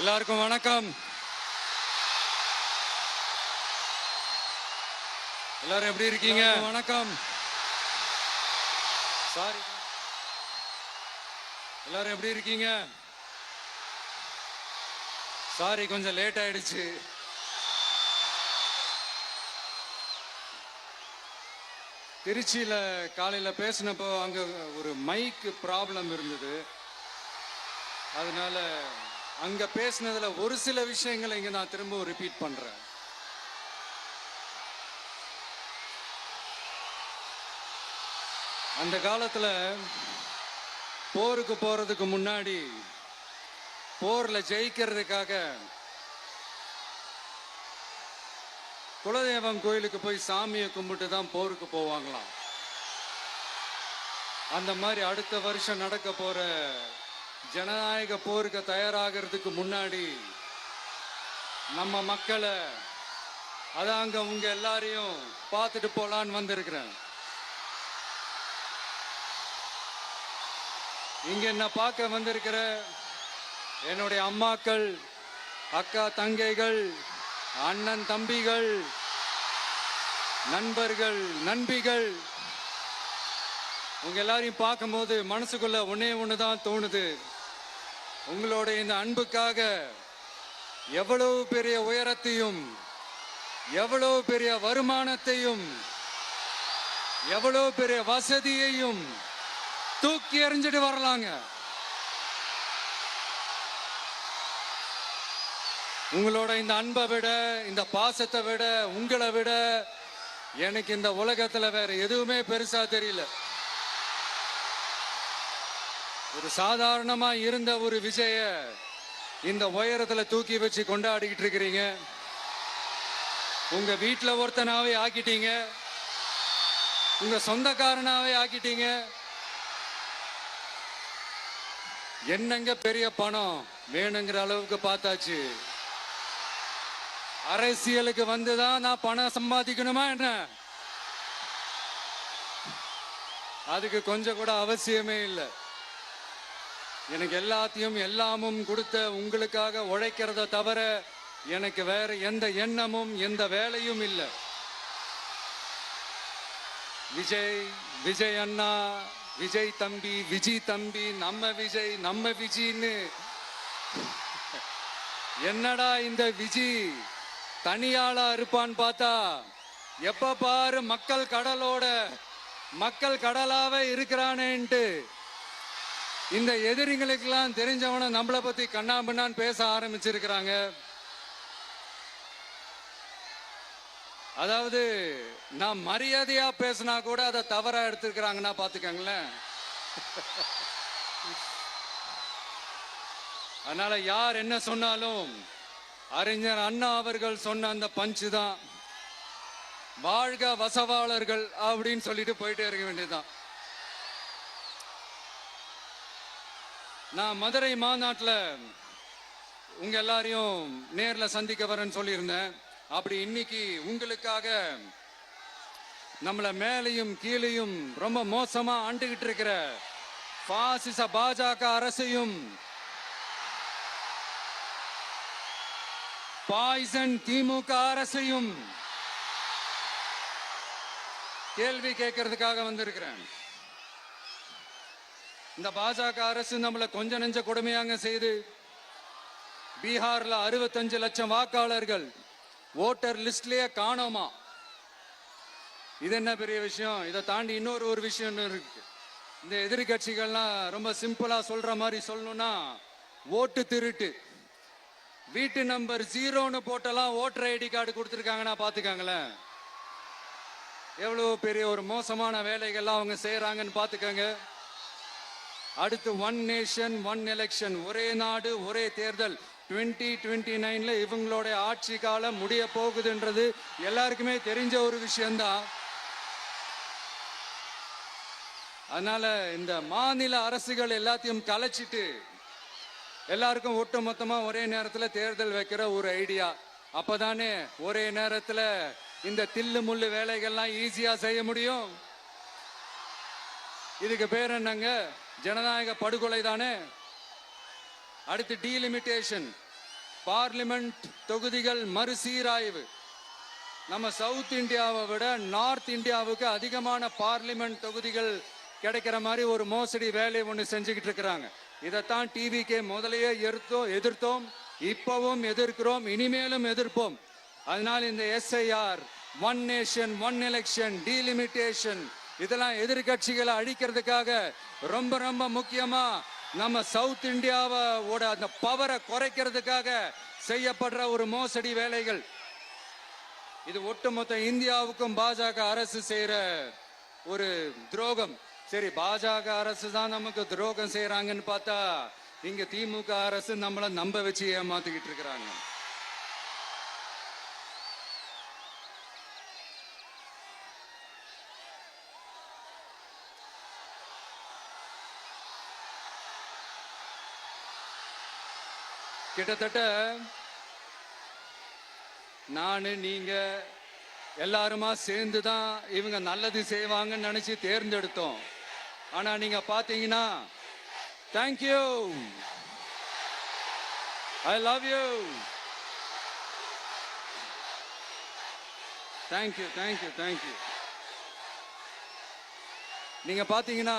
எல்லாருக்கும் வணக்கம். எல்லாரும் எப்படி இருக்கீங்க? வணக்கம். சாரி எல்லாரும் எப்படி இருக்கீங்க? சாரி கொஞ்சம் லேட் ஆயிடுச்சு. திருச்சியில காலையில பேசினப்போ அங்க ஒரு மைக் ப்ராப்ளம் இருந்தது. அதனால அங்க பேசினதுல ஒரு சில விஷயங்களை இங்க நான் திரும்பவும் ரிப்பீட் பண்றேன். அந்த காலத்தில் போருக்கு போகிறதுக்கு முன்னாடி போரில் ஜெயிக்கிறதுக்காக குலதெய்வம் கோயிலுக்கு போய் சாமியை கும்பிட்டு தான் போருக்கு போவாங்களாம். அந்த மாதிரி அடுத்த வருஷம் நடக்க போகிற ஜனநாயக போருக்கு தயாராகிறதுக்கு முன்னாடி நம்ம மக்களை அதாங்க உங்க எல்லாரையும் பார்த்துட்டு போலான்னு வந்திருக்கிறேன். இங்க என்ன பார்க்க வந்திருக்கிற என்னுடைய அம்மாக்கள் அக்கா தங்கைகள் அண்ணன் தம்பிகள் நண்பர்கள் நண்பிகள் உங்க எல்லாரையும் பார்க்கும்போது மனசுக்குள்ள ஒன்னே ஒன்று தான் தோணுது. உங்களோட இந்த அன்புக்காக எவ்வளவு பெரிய உயரத்தையும் எவ்வளவு பெரிய வருமானத்தையும் எவ்வளவு பெரிய வசதியையும் தூக்கி எறிஞ்சிட்டு வரலாங்க. உங்களோட இந்த அன்பை விட இந்த பாசத்தை விட உங்களை விட எனக்கு இந்த உலகத்துல வேற எதுவுமே பெருசா தெரியல. ஒரு சாதாரணமா இருந்த ஒரு விஜய இந்த உயரத்துல தூக்கி வச்சு கொண்டாடிக்கிட்டு இருக்கிறீங்க. உங்க வீட்டுல ஒருத்தனாவே ஆக்கிட்டீங்க. உங்க சொந்தக்காரனாவே ஆக்கிட்டீங்க. என்னங்க பெரிய பணம் வேணுங்கிற அளவுக்கு பார்த்தாச்சு. அரசியலுக்கு வந்துதான் நான் பணம் சம்பாதிக்கணுமா என்ன? அதுக்கு கொஞ்சம் கூட அவசியமே இல்லை. எனக்கு எல்லாத்தையும் எல்லாமும் கொடுத்த உங்களுக்காக உழைக்கிறத தவிர எனக்கு வேற எந்த எண்ணமும் எந்த வேலையும் இல்லை. விஜய் விஜய் அண்ணா விஜய் தம்பி விஜி தம்பி நம்ம விஜய் நம்ம விஜின்னு. என்னடா இந்த விஜி? தனியாளா இருப்பான்னு பார்த்தா எப்ப பாரு மக்கள் கடலோட மக்கள் கடலாவே இருக்கிறானேன்ட்டு. இந்த எதிரிங்களுக்கெல்லாம் தெரிஞ்சவன நம்மளை பத்தி கண்ணாம்பண்ணான்னு பேச ஆரம்பிச்சிருக்கிறாங்க. அதாவது நான் மரியாதையா பேசினா கூட அதை தவறா எடுத்துக்கிறாங்கன்னா பாத்துக்கங்களேன். அதனால யார் என்ன சொன்னாலும் அறிஞர் அண்ணா அவர்கள் சொன்ன அந்த பஞ்சு தான். வாழ்க வசவாளர்கள் அப்படின்னு சொல்லிட்டு போயிட்டே இருக்க வேண்டியதுதான். நான் மதுரை மாநாட்டில் உங்க எல்லாரையும் நேரில் சந்திக்க வரேன்னு சொல்லியிருந்தேன். அப்படி இன்னைக்கு உங்களுக்காக நம்மளை மேலையும் கீழையும் ரொம்ப மோசமாக ஆண்டுகிட்டு இருக்கிற பாசிச பாஜக அரசையும் பாய்சன் திமுக அரசையும் கேள்வி கேட்கறதுக்காக வந்திருக்கிறேன். இந்த பாஜக அரசு நம்மளை கொஞ்ச நெஞ்ச கொடுமையாங்க செய்து பீகார்ல அறுபத்தஞ்சு லட்சம் வாக்காளர்கள் ஓட்டர் லிஸ்ட்லயே காணோமா? இது என்ன பெரிய விஷயம்? இதை தாண்டி இன்னொரு ஒரு விஷயம் இருக்கு. இந்த எதிர்கட்சிகள்லாம் ரொம்ப சிம்பிளா சொல்ற மாதிரி சொல்லணும்னா ஓட்டு திருட்டு. வீட்டு நம்பர் ஜீரோன்னு போட்டெல்லாம் ஓட்டர் ஐடி கார்டு கொடுத்துருக்காங்கன்னா பாத்துக்கங்களேன் எவ்வளோ பெரிய ஒரு மோசமான வேலைகள்லாம் அவங்க செய்யறாங்கன்னு பாத்துக்கங்க அடுத்து ஒன் நேஷன் ஒன் எலெக்ஷன் ஒரே நாடு ஒரே தேர்தல். டுவெண்ட்டி டுவெண்ட்டி நைன்ல இவங்களோட ஆட்சி காலம் முடிய போகுதுன்றது எல்லாருக்குமே தெரிஞ்ச ஒரு விஷயம்தான். அதனால இந்த மாநில அரசுகள் எல்லாத்தையும் கலைச்சிட்டு எல்லாருக்கும் ஒட்டு மொத்தமா ஒரே நேரத்துல தேர்தல் வைக்கிற ஒரு ஐடியா. அப்பதானே ஒரே நேரத்துல இந்த தில்லு முள்ளு வேலைகள்லாம் ஈஸியா செய்ய முடியும். இதுக்கு பேர் என்னங்க? ஜனநாயக படுகொலை தானே? அடுத்து டீலிமிட்டேஷன் பார்லிமெண்ட் தொகுதிகள் மறுசீராய்வு. நம்ம சவுத் இந்தியாவை விட நார்த் இந்தியாவுக்கு அதிகமான பார்லிமெண்ட் தொகுதிகள் கிடைக்கிற மாதிரி ஒரு மோசடி வேலை ஒன்று செஞ்சுக்கிட்டு இருக்கிறாங்க. இதைத்தான் டிவிக்கே முதலையே எதிர்த்தோம் எதிர்த்தோம் இப்பவும் எதிர்க்கிறோம் இனிமேலும் எதிர்ப்போம். அதனால் இந்த SIR one nation one election delimitation இதெல்லாம் எதிர்கட்சிகளை அழிக்கிறதுக்காக ரொம்ப ரொம்ப முக்கியமா நம்ம சவுத் இந்தியாவோட அந்த பவரை குறைக்கிறதுக்காக செய்யப்படுற ஒரு மோசடி வேலைகள். இது ஒட்டுமொத்த இந்தியாவுக்கும் பாஜக அரசு செய்யற ஒரு துரோகம். சரி பாஜக அரசு தான் நமக்கு துரோகம் செய்யறாங்கன்னு பார்த்தா இங்க திமுக அரசு நம்மளை நம்ப வச்சு ஏமாத்திக்கிட்டு இருக்கிறாங்க. கிட்டத்தட்ட நான் நீங்க எல்லாருமா சேர்ந்து தான் இவங்க நல்லது செய்வாங்கன்னு நினைச்சு தேர்ந்தெடுத்தோம். ஆனா நீங்க பாத்தீங்கன்னா thank you I love you thank you thank you thank you நீங்க பாத்தீங்கன்னா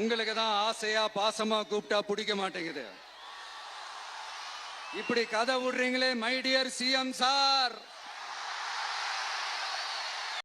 உங்களுக்கு தான் ஆசையா பாசமா கூப்பிட்டா பிடிக்க மாட்டேங்குது. இப்படி கதை விடுறீங்களே மை டியர் சிஎம் சார்